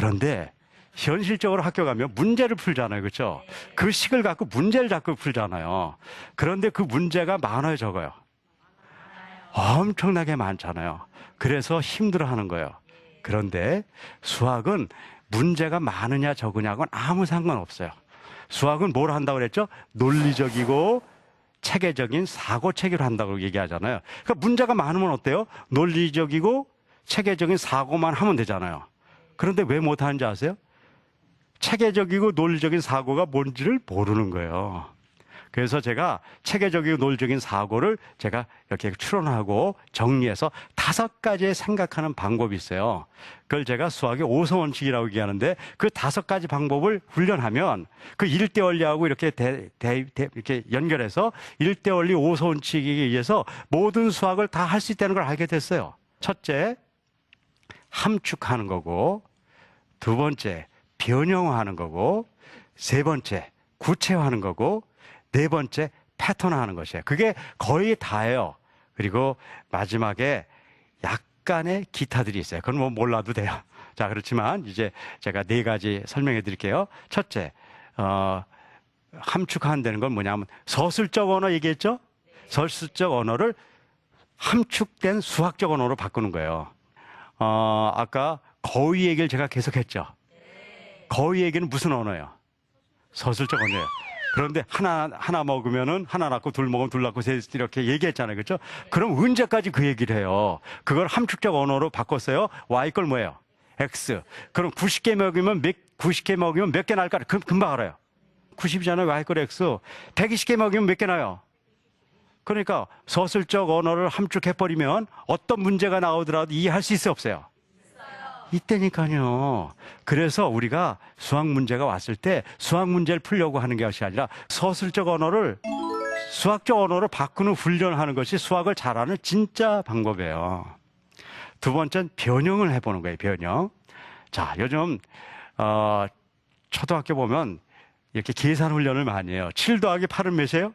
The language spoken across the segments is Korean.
그런데 현실적으로 학교 가면 문제를 풀잖아요. 그렇죠? 그 식을 갖고 문제를 자꾸 풀잖아요. 그런데 그 문제가 많아요, 적어요. 엄청나게 많잖아요. 그래서 힘들어 하는 거예요. 그런데 수학은 문제가 많으냐 적으냐하고는 아무 상관없어요. 수학은 뭘 한다고 그랬죠? 논리적이고 체계적인 사고 체계를 한다고 얘기하잖아요. 그러니까 문제가 많으면 어때요? 논리적이고 체계적인 사고만 하면 되잖아요. 그런데 왜 못하는지 아세요? 체계적이고 논리적인 사고가 뭔지를 모르는 거예요. 그래서 제가 체계적이고 논리적인 사고를 제가 이렇게 추론하고 정리해서 다섯 가지의 생각하는 방법이 있어요. 그걸 제가 수학의 오서 원칙이라고 얘기하는데 그 다섯 가지 방법을 훈련하면 그 일대 원리하고 이렇게 대, 대, 대- 이렇게 연결해서 일대 원리 오서 원칙에 의해서 모든 수학을 다 할 수 있다는 걸 알게 됐어요. 첫째, 함축하는 거고 두 번째 변형화하는 거고 세 번째 구체화하는 거고 네 번째 패턴화하는 것이에요. 그게 거의 다예요. 그리고 마지막에 약간의 기타들이 있어요. 그건 뭐 몰라도 돼요. 자 그렇지만 이제 제가 네 가지 설명해 드릴게요. 첫째, 어, 함축한다는 건 뭐냐면 서술적 언어 얘기했죠? 서술적 언어를 함축된 수학적 언어로 바꾸는 거예요. 어, 아까 거위 얘기를 제가 계속했죠. 거위 얘기는 무슨 언어예요? 서술적 언어예요. 그런데 하나 하나 먹으면은 하나 낳고 둘 먹으면 둘 낳고 셋 이렇게 얘기했잖아요, 그렇죠? 그럼 언제까지 그 얘기를 해요? 그걸 함축적 언어로 바꿨어요. y 걸 뭐예요? x. 그럼 90개 먹으면 몇 90개 먹으면 몇 개 날까? 금, 금방 알아요. 90이잖아요, y 걸 x. 120개 먹으면 몇 개 나요? 그러니까 서술적 언어를 함축해 버리면 어떤 문제가 나오더라도 이해할 수 있어요, 없어요? 이때니까요. 그래서 우리가 수학 문제가 왔을 때 수학 문제를 풀려고 하는 것이 아니라 서술적 언어를 수학적 언어로 바꾸는 훈련을 하는 것이 수학을 잘하는 진짜 방법이에요. 두 번째는 변형을 해보는 거예요, 변형. 자, 요즘, 어, 초등학교 보면 이렇게 계산 훈련을 많이 해요. 7 더하기 8은 몇이에요?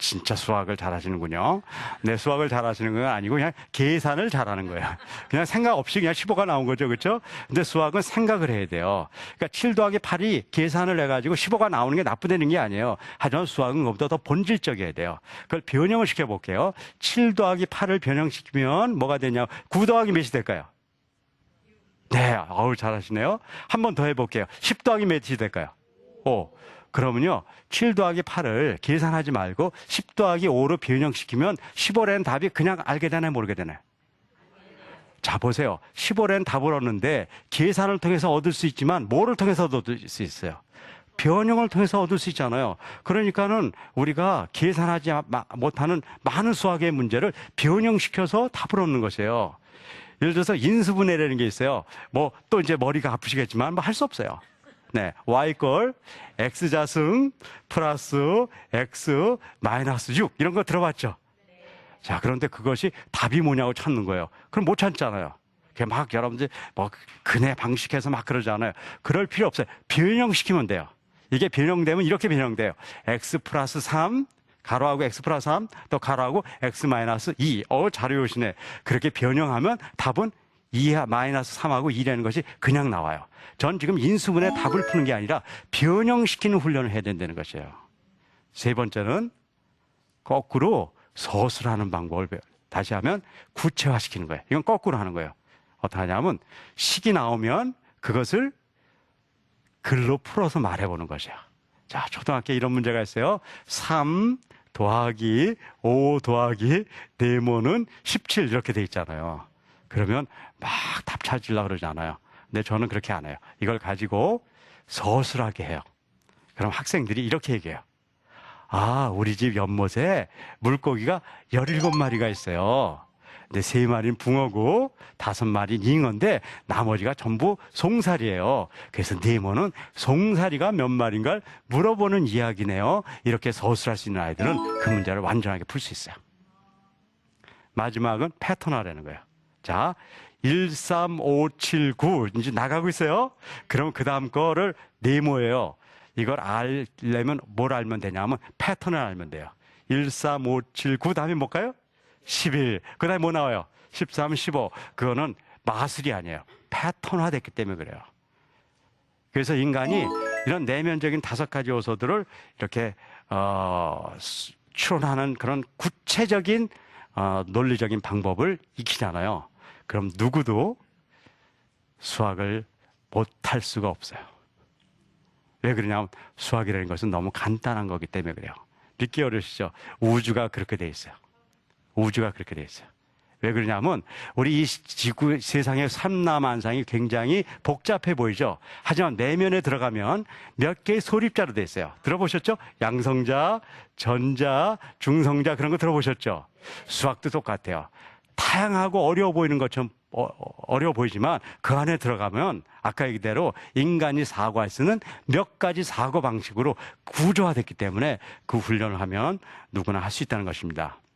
진짜 수학을 잘하시는군요. 네, 수학을 잘하시는 건 아니고 그냥 계산을 잘하는 거예요. 그냥 생각 없이 그냥 15가 나온 거죠. 그렇죠? 근데 수학은 생각을 해야 돼요. 그러니까 7 더하기 8이 계산을 해 가지고 15가 나오는 게 나쁘다는 게 아니에요. 하지만 수학은 그것보다 더 본질적이어야 돼요. 그걸 변형을 시켜 볼게요. 7 더하기 8을 변형시키면 뭐가 되냐? 9 더하기 몇이 될까요? 네, 어우 잘하시네요. 한 번 더 해볼게요. 10 더하기 몇이 될까요? 5. 그러면요, 7 더하기 8을 계산하지 말고 10 더하기 5로 변형시키면 15라는 답이 그냥 알게 되나요, 모르게 되나요? 자, 보세요. 15라는 답을 얻는데 계산을 통해서 얻을 수 있지만 뭐를 통해서 얻을 수 있어요? 변형을 통해서 얻을 수 있잖아요. 그러니까는 우리가 계산하지 마- 못하는 많은 수학의 문제를 변형시켜서 답을 얻는 것이에요. 예를 들어서 인수분해라는 게 있어요. 뭐 또 이제 머리가 아프시겠지만 뭐 할 수 없어요. 네, y 걸 x 자승 플러스 x 마이너스 6 이런 거 들어봤죠? 자, 그런데 그것이 답이 뭐냐고 찾는 거예요. 그럼 못 찾잖아요. 그막 여러분들 뭐 근해 방식해서 막 그러잖아요. 그럴 필요 없어요. 변형시키면 돼요. 이게 변형되면 이렇게 변형돼요. x 플러스 3 가로하고 x 플러스 3, 또 가로하고 x 마이너스 2. 어, 잘 외우시네. 그렇게 변형하면 답은 2 마이너스 3하고 2라는 것이 그냥 나와요. 전 지금 인수분해 답을 푸는 게 아니라 변형시키는 훈련을 해야 된다는 것이에요. 세 번째는 거꾸로 서술하는 방법을 배워요. 다시 하면 구체화시키는 거예요. 이건 거꾸로 하는 거예요. 어떻게 하냐면 식이 나오면 그것을 글로 풀어서 말해보는 것이야. 자, 초등학교에 이런 문제가 있어요. 3 더하기 5 더하기 네모는 17 이렇게 돼 있잖아요. 그러면 막 답 찾으려고 그러잖아요. 근데 저는 그렇게 안 해요. 이걸 가지고 서술하게 해요. 그럼 학생들이 이렇게 얘기해요. 아, 우리 집 연못에 물고기가 17마리가 있어요. 근데 세 마리는 붕어고 다섯 마리는 잉어인데 나머지가 전부 송사리예요. 그래서 네모는 송사리가 몇 마리인가를 물어보는 이야기네요. 이렇게 서술할 수 있는 아이들은 그 문제를 완전하게 풀 수 있어요. 마지막은 패턴화라는 거예요. 자, 1, 3, 5, 7, 9 이제 나가고 있어요. 그럼 그 다음 거를 네모예요. 이걸 알려면 뭘 알면 되냐면 패턴을 알면 돼요. 1, 3, 5, 7, 9 다음에 뭘까요? 11. 그 다음에 뭐 나와요? 13, 15. 그거는 마술이 아니에요. 패턴화 됐기 때문에 그래요. 그래서 인간이 이런 내면적인 다섯 가지 요소들을 이렇게 어, 수- 추론하는 그런 구체적인 어, 논리적인 방법을 익히잖아요. 그럼 누구도 수학을 못할 수가 없어요. 왜 그러냐면 수학이라는 것은 너무 간단한 거기 때문에 그래요. 믿기 어려우시죠? 우주가 그렇게 돼 있어요. 우주가 그렇게 돼 있어요. 왜 그러냐면 우리 이 지구 세상의 삼라만상이 굉장히 복잡해 보이죠. 하지만 내면에 들어가면 몇 개의 소립자로 돼 있어요. 들어보셨죠? 양성자, 전자, 중성자 그런 거 들어보셨죠? 수학도 똑같아요. 다양하고 어려워 보이는 것처럼 어, 어려워 보이지만 그 안에 들어가면 아까 얘기대로 인간이 사고할 수는 몇 가지 사고 방식으로 구조화됐기 때문에 그 훈련을 하면 누구나 할 수 있다는 것입니다.